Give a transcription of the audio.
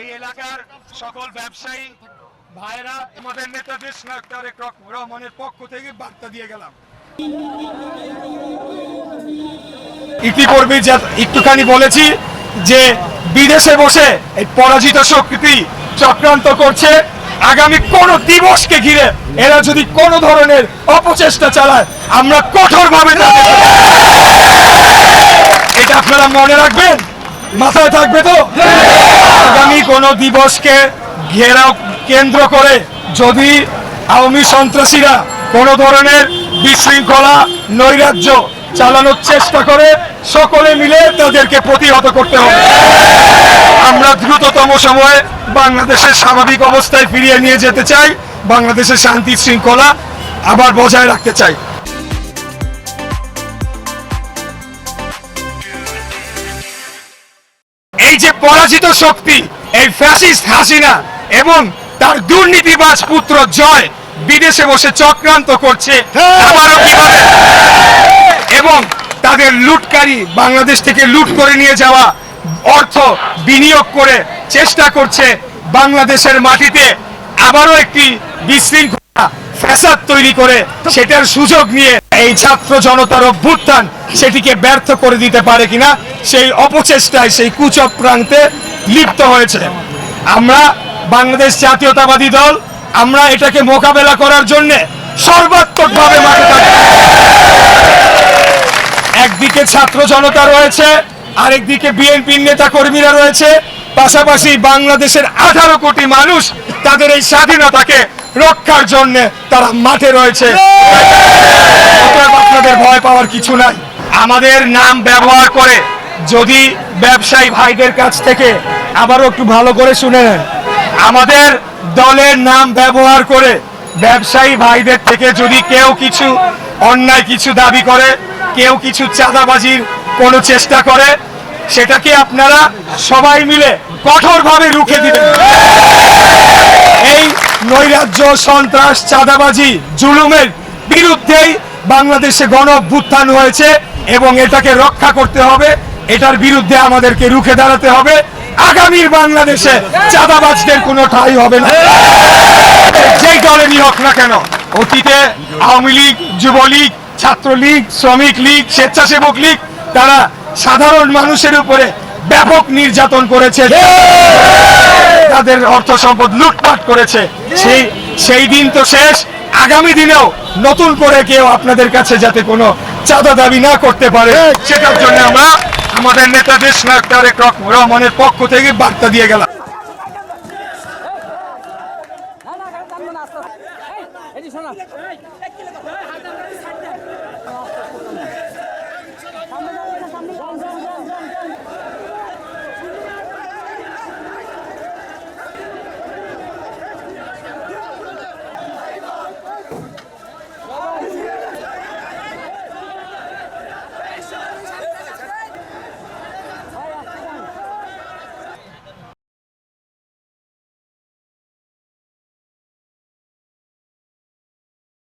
এই এলাকার সকল ব্যবসায়ী ভাইরা আমাদের নেতা দেশ নায়ক তারেক রহমানের পক্ষ থেকে বার্তা দিয়ে গেলাম। ইতিপূর্বে যা একটুখানি বলেছি যে বিদেশে বসে এই পরাজিত শক্তি চক্রান্ত করছে। আগামী কোন দিবসকে ঘিরে এরা যদি কোন ধরনের অপচেষ্টা চালায়, আমরা কঠোরভাবে এটা আপনারা মনে রাখবেন? মাথায় থাকবে তো? আগামী কোন দিবসকে ঘেরাও কেন্দ্র করে যদি আওয়ামী সন্ত্রাসীরা কোন ধরনের বিশৃঙ্খলা, নৈরাজ্য চালানোর চেষ্টা করে, সকলে মিলে তাদেরকে প্রতিহত করতে হবে। আমরা দ্রুততম সময়ে বাংলাদেশের স্বাভাবিক অবস্থায় ফিরিয়ে নিয়ে যেতে চাই, বাংলাদেশের শান্তি শৃঙ্খলা আবার বজায় রাখতে চাই। এই যে পরাজিত শক্তি, এই ফ্যাসিস্ট হাসিনা এবং তার দুর্নীতিবাজ পুত্র জয় বিদেশে বসে চক্রান্ত করছে এবং তাদের লুটকারী বাংলাদেশ থেকে লুট করে নিয়ে যাওয়া অর্থ বিনিয়োগ করে চেষ্টা করছে বাংলাদেশের মাটিতে আবারও একটি বিশৃঙ্খলা, ফ্যাসাদ তৈরি করে সেটার সুযোগ নিয়ে এই ছাত্র জনতার অভ্যুত্থান সেটিকে ব্যর্থ করে দিতে পারে কিনা, সেই অপচেষ্টায় সেই কুচক্রান্তে লিপ্ত হয়েছে। আমরা বাংলাদেশ জাতীয়তাবাদী দল, আমরা এটাকে মোকাবেলা করার জন্য সর্বাত্মকভাবে মাঠে থাকি একদিকে ছাত্র জনতা রয়েছে, আরেকদিকে বিএনপির নেতা কর্মীরা রয়েছে, পাশাপাশি বাংলাদেশের আঠারো কোটি মানুষ তাদের এই স্বাধীনতাকে রক্ষার জন্য তারা মাঠে রয়েছে। আপনাদের ভয় পাওয়ার কিছু নাই। আমাদের নাম ব্যবহার করে যদি ব্যবসায়ী ভাইদের কাছ থেকে আবারও একটু ভালো করে শুনে নেন। আমাদের দলের নাম ব্যবহার করে ব্যবসায়ী ভাইদের থেকে যদি কেউ কিছু অন্যায় কিছু দাবি করে, কেউ কিছু চাঁদাবাজির কোনো চেষ্টা করে, সেটাকে আপনারা সবাই মিলে কঠোরভাবে রুখে এই নৈরাজ্য, সন্ত্রাস, চাঁদাবাজি, জুলুমের বিরুদ্ধেই বাংলাদেশে গণ অভ্যুত্থান হয়েছে এবং এটাকে রক্ষা করতে হবে। এটার বিরুদ্ধে আমাদেরকে রুখে দাঁড়াতে হবে। আগামীর বাংলাদেশে চাঁদাবাজদের কোনো ঠাই হবে না। যেই দলেরই হোক না কেন, অতীতে আওয়ামী লীগ, যুবলীগ, ছাত্রলীগ, শ্রমিক লীগ, স্বেচ্ছাসেবক লীগ, তারা সাধারণ মানুষের উপরে ব্যাপক নির্যাতন করেছে। তাদের অর্থ সম্পদ লুটপাট করেছে। সেই সেই দিন তো শেষ। আগামী দিনেও নতুন করে কেউ আপনাদের কাছে যাতে কোনো চাঁদা দাবি না করতে পারে সেটার জন্য আমরা আমাদের নেতা দেশ রহমানের পক্ষ থেকে বার্তা দিয়ে গেলাম। শোনা।